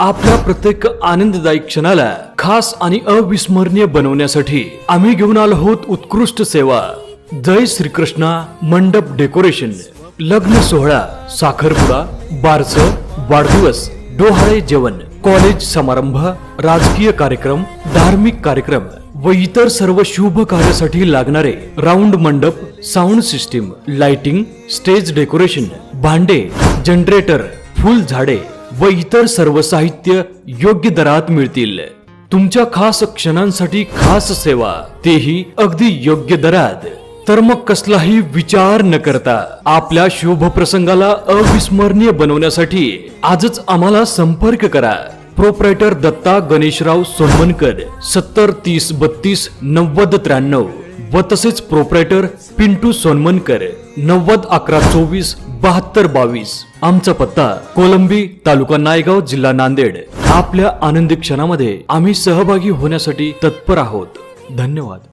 आपल्या प्रत्येक आनंददायी क्षणाला खास आणि अविस्मरणीय बनवण्यासाठी आम्ही घेऊन आलो आहोत उत्कृष्ट सेवा. जय श्रीकृष्णा मंडप डेकोरेशन. लग्न सोहळा साखरपुडा बारस वाढदिवस डोहाळे जेवण कॉलेज समारंभ राजकीय कार्यक्रम धार्मिक कार्यक्रम व इतर सर्व शुभ कार्यासाठी लागणारे राऊंड मंडप sound system lighting stage decoration भांडे जनरेटर फुल झाडे व इतर सर्व साहित्य योग्य दरात मिळतील. तुमच्या खास क्षणांसाठी खास सेवा तेही अगदी योग्य दरात. तर मग कसलाही विचार न करता आपल्या शुभ प्रसंगाला अविस्मरणीय बनवण्यासाठी आजच आम्हाला संपर्क करा. प्रोप्रायटर दत्ता गणेशराव सोमनकर सत्तर तीस बत्तीस नव्वद त्र्याण्णव व तसेच प्रोप्रायटर पिंटू सोनमनकर नव्वद अकरा चोवीस बहात्तर बावीस. आमचा पत्ता कोलंबी तालुका नायगाव जिल्हा नांदेड. आपल्या आनंदी क्षणामध्ये आम्ही सहभागी होण्यासाठी तत्पर आहोत. धन्यवाद.